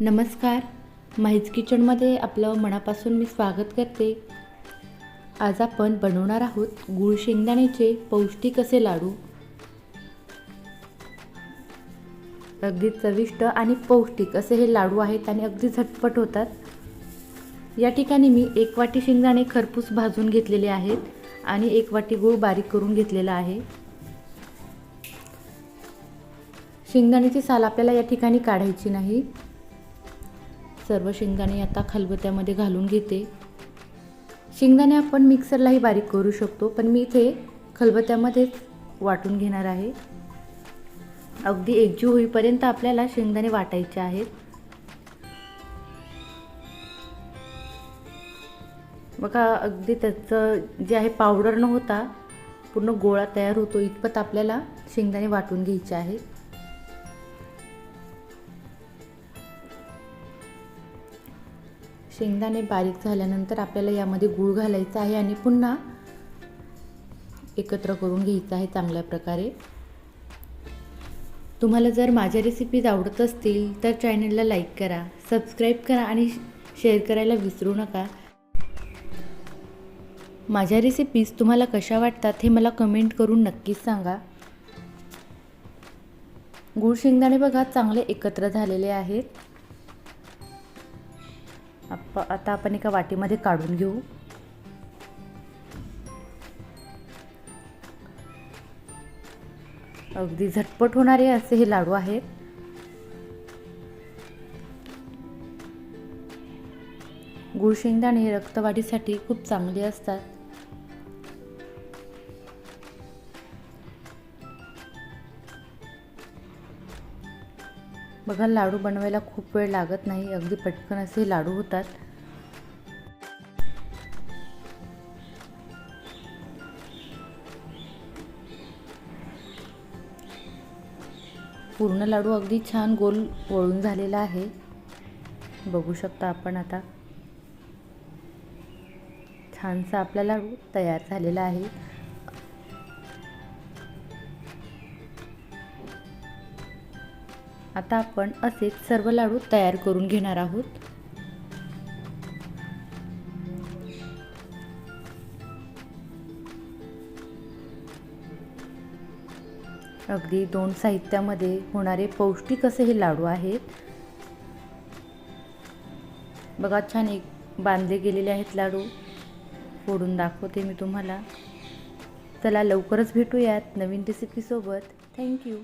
नमस्कार. माहीज किचनमध्ये आपलं मनापासून मी स्वागत करते. आज आपण बनवणार आहोत गूळ शेंगदाण्याचे पौष्टिक असे लाडू. अगदी चविष्ट आणि पौष्टिक असे हे लाडू आहेत आणि अगदी झटपट होतात. या ठिकाणी मी एक वाटी शेंगदाणे खरपूस भाजून घेतलेले आहेत आणि एक वाटी गूळ बारीक करून घेतलेला आहे. शेंगदाण्याची साल आपल्याला या ठिकाणी काढायची नाही. सर्व शेंगदाणे आता खलबत्त्यामध्ये घालून घेते. शेंगदाणे आपण मिक्सरलाही बारीक करू शकतो पण मी इथे खलबत्त्यामध्येच वाटून घेणार आहे. अगदी एकजीव होईपर्यंत आपल्याला शेंगदाणे वाटायचे आहेत. बघा अगदी त्याचं जे आहे पावडर न होता पूर्ण गोळा तयार होतो. इतपत आपल्याला शेंगदाणे वाटून घ्यायचे आहेत. शेंगदाणे बारीक झाल्यानंतर आपल्याला यामध्ये गूळ घालायचा आहे आणि पुन्हा एकत्र करून घ्यायचं आहे चांगल्या प्रकारे. तुम्हाला जर माझ्या रेसिपीज आवडत असतील तर चॅनलला लाईक करा सबस्क्राईब करा आणि शेअर करायला विसरू नका. माझ्या रेसिपीज तुम्हाला कशा वाटतात हे मला कमेंट करून नक्कीच सांगा. गूळ शेंगदाणे बघा चांगले एकत्र झालेले आहेत. आप आता आपण एका वाटीमध्ये काढून घेऊ. अगदी झटपट होणारे असे हे लाडू आहेत. गुळ शेंगदाणे रक्तवाढीसाठी खूप चांगले असतात. बघा लाडू बनवायला खूप वेळ लागत नाही. अगदी पटकन असे लाडू होतात. पूर्ण लाडू अगदी छान गोल वळून झालेला आहे. बघू शकता आपण आता. छानसा आपला लाडू तयार झालेला आहे. आता आपण असेच सर्व लाडू तयार करून घेणार आहोत. अगदी दोन साहित्यामध्ये होणारे पौष्टिक असे हे लाडू आहेत. बघा छान एक बांधले गेलेले आहेत लाडू. फोडून दाखवते मी तुम्हाला. चला लवकरच भेटूयात नवीन रेसिपीसोबत थँक्यू